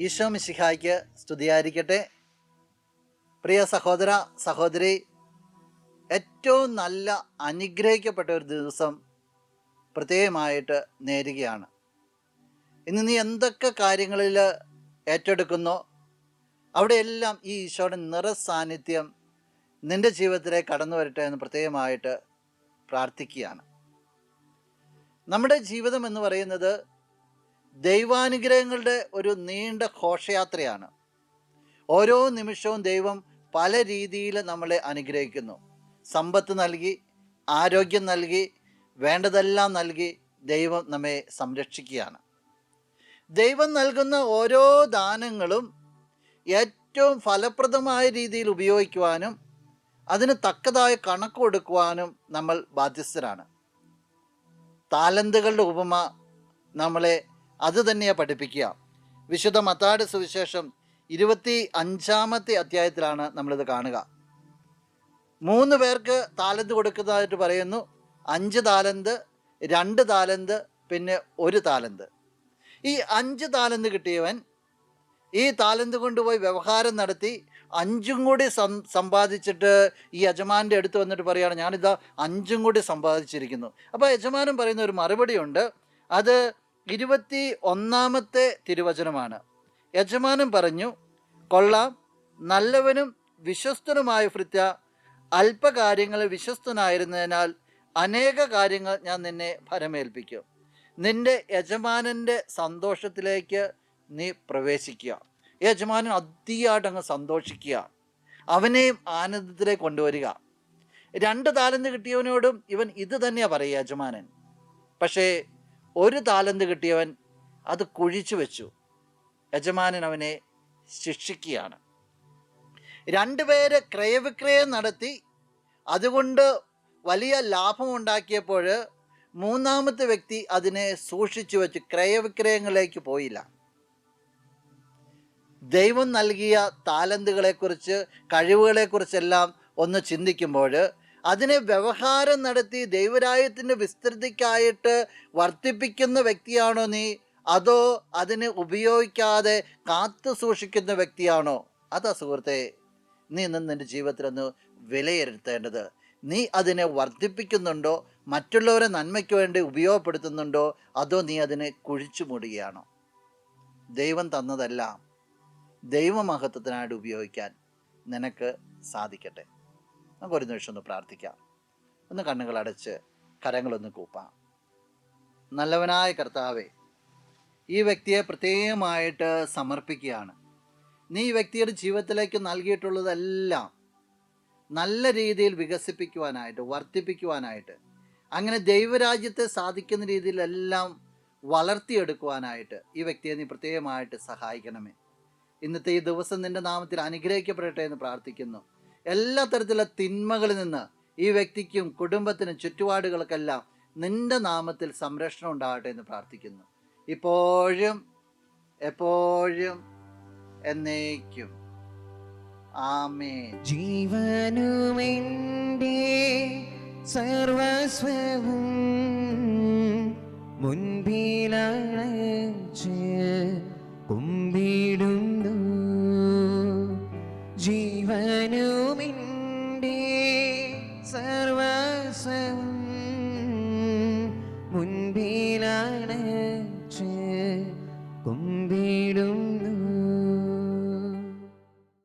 ഈശോ മിശിഹായ്ക്ക് സ്തുതിയായിരിക്കട്ടെ. പ്രിയ സഹോദര സഹോദരി ഏറ്റവും നല്ല അനുഗ്രഹിക്കപ്പെട്ട ഒരു ദിവസം പ്രത്യേകമായിട്ട് നേരുകയാണ്. ഇന്ന് നീ എന്തൊക്കെ കാര്യങ്ങളിൽ ഏറ്റെടുക്കുന്നോ? അവിടെയെല്ലാം ഈ ഈശോയുടെ നിറസാന്നിധ്യം നിന്റെ ജീവിതത്തിലേക്ക് കടന്നു വരട്ടെ എന്ന് പ്രത്യേകമായിട്ട് പ്രാർത്ഥിക്കുകയാണ്. നമ്മുടെ ജീവിതം എന്ന് പറയുന്നത് ദൈവാനുഗ്രഹങ്ങളുടെ ഒരു നീണ്ട ഘോഷയാത്രയാണ്. ഓരോ നിമിഷവും ദൈവം പല രീതിയിൽ നമ്മളെ അനുഗ്രഹിക്കുന്നു. സമ്പത്ത് നൽകി ആരോഗ്യം നൽകി വേണ്ടതെല്ലാം നൽകി ദൈവം നമ്മെ സംരക്ഷിക്കുകയാണ്. ദൈവം നൽകുന്ന ഓരോ ദാനങ്ങളും ഏറ്റവും ഫലപ്രദമായ രീതിയിൽ ഉപയോഗിക്കുവാനും അതിന് തക്കതായ കണക്ക് കൊടുക്കുവാനും നമ്മൾ ബാധ്യസ്ഥരാണ്. താലന്തുകളുടെ ഉപമ നമ്മളെ അത് തന്നെയാണ് പഠിപ്പിക്കുക. വിശുദ്ധ മത്താട് സുവിശേഷം ഇരുപത്തി അഞ്ചാമത്തെ അധ്യായത്തിലാണ് നമ്മളിത് കാണുക. മൂന്ന് പേർക്ക് താലന്ത് കൊടുക്കുന്നതായിട്ട് പറയുന്നു. അഞ്ച് താലന്ത് രണ്ട് താലന്ത് പിന്നെ ഒരു താലന്ത്. ഈ അഞ്ച് താലന്ത് കിട്ടിയവൻ ഈ താലന്ത് കൊണ്ടുപോയി വ്യവഹാരം നടത്തി അഞ്ചും കൂടി സമ്പാദിച്ചിട്ട് ഈ യജമാന്റെ അടുത്ത് വന്നിട്ട് പറയുകയാണ് ഞാനിതാ അഞ്ചും കൂടി സമ്പാദിച്ചിരിക്കുന്നു. അപ്പോൾ യജമാനും പറയുന്ന ഒരു മറുപടിയുണ്ട്. അത് ഇരുപത്തി ഒന്നാമത്തെ തിരുവചനമാണ്. യജമാനൻ പറഞ്ഞു കൊള്ളാം നല്ലവനും വിശ്വസ്തനുമായ ഭൃത്യ അല്പകാര്യങ്ങളിൽ വിശ്വസ്തനായിരുന്നതിനാൽ അനേക കാര്യങ്ങൾ ഞാൻ നിന്നെ ഫലമേൽപ്പിക്കും നിന്റെ യജമാനന്റെ സന്തോഷത്തിലേക്ക് നീ പ്രവേശിക്കുക. യജമാനൻ അതിയായിട്ട് അങ്ങ് സന്തോഷിക്കുക. അവനെയും ആനന്ദത്തിലേക്ക് കൊണ്ടുവരിക. രണ്ട് താലന്ത് കിട്ടിയവനോടും ഇവൻ ഇത് തന്നെയാണ് പറയുക യജമാനൻ. പക്ഷേ ഒരു താലന്ത് കിട്ടിയവൻ അത് കുഴിച്ചു വെച്ചു. യജമാനൻ അവനെ ശിക്ഷിക്കുകയാണ്. രണ്ടുപേര് ക്രയവിക്രയം നടത്തി. അതുകൊണ്ട് വലിയ ലാഭം ഉണ്ടാക്കിയപ്പോൾ മൂന്നാമത്തെ വ്യക്തി അതിനെ സൂക്ഷിച്ചു വെച്ച് ക്രയവിക്രയങ്ങളിലേക്ക് പോയില്ല. ദൈവം നൽകിയ താലന്തുകളെക്കുറിച്ച് കഴിവുകളെക്കുറിച്ചെല്ലാം ഒന്ന് ചിന്തിക്കുമ്പോൾ അതിനെ വ്യവഹാരം നടത്തി ദൈവരായത്തിന്റെ വിസ്തൃതിക്കായിട്ട് വർദ്ധിപ്പിക്കുന്ന വ്യക്തിയാണോ നീ? അതോ അതിനെ ഉപയോഗിക്കാതെ കാത്തു സൂക്ഷിക്കുന്ന വ്യക്തിയാണോ? അതാ സുഹൃത്തെ നീ ഇന്ന് നിന്റെ ജീവിതത്തിലൊന്ന് വിലയിരുത്തേണ്ടത്. നീ അതിനെ വർദ്ധിപ്പിക്കുന്നുണ്ടോ മറ്റുള്ളവരെ നന്മയ്ക്ക് വേണ്ടി ഉപയോഗപ്പെടുത്തുന്നുണ്ടോ? അതോ നീ അതിനെ കുഴിച്ചു മൂടുകയാണോ? ദൈവം തന്നതെല്ലാം ദൈവമഹത്വത്തിനായിട്ട് ഉപയോഗിക്കാൻ നിനക്ക് സാധിക്കട്ടെ. നമുക്ക് ഒരു നിമിഷം ഒന്ന് പ്രാർത്ഥിക്കാം. ഒന്ന് കണ്ണുകൾ അടച്ച് കരങ്ങളൊന്ന് കൂപ്പാം. നല്ലവനായ കർത്താവെ ഈ വ്യക്തിയെ പ്രത്യേകമായിട്ട് സമർപ്പിക്കുകയാണ്. നീ വ്യക്തിയുടെ ജീവിതത്തിലേക്ക് നൽകിയിട്ടുള്ളതെല്ലാം നല്ല രീതിയിൽ വികസിപ്പിക്കുവാനായിട്ട് വർദ്ധിപ്പിക്കുവാനായിട്ട് അങ്ങനെ ദൈവരാജ്യത്തെ സാധിക്കുന്ന രീതിയിലെല്ലാം വളർത്തിയെടുക്കുവാനായിട്ട് ഈ വ്യക്തിയെ നീ പ്രത്യേകമായിട്ട് സഹായിക്കണമേ. ഇന്നത്തെ ഈ ദിവസം നിന്റെ നാമത്തിൽ അനുഗ്രഹിക്കപ്പെടട്ടെ എന്ന് പ്രാർത്ഥിക്കുന്നു. എല്ലാ തരത്തിലുള്ള തിന്മകളിൽ നിന്ന് ഈ വ്യക്തിക്കും കുടുംബത്തിനും ചുറ്റുപാടുകൾക്കെല്ലാം നിന്റെ നാമത്തിൽ സംരക്ഷണം ഉണ്ടാകട്ടെ എന്ന് പ്രാർത്ഥിക്കുന്നു. ഇപ്പോഴും എപ്പോഴും എന്നേക്കും. ആമേ ജീവനുമെന്റെ സർവസ്വവും മുൻപിലണച്ച് കുമ്പിടുന്നു. ജീവനുമെന്റെ സർവസ്വവും മുൻപിലാണ് കുമ്പിടുന്നു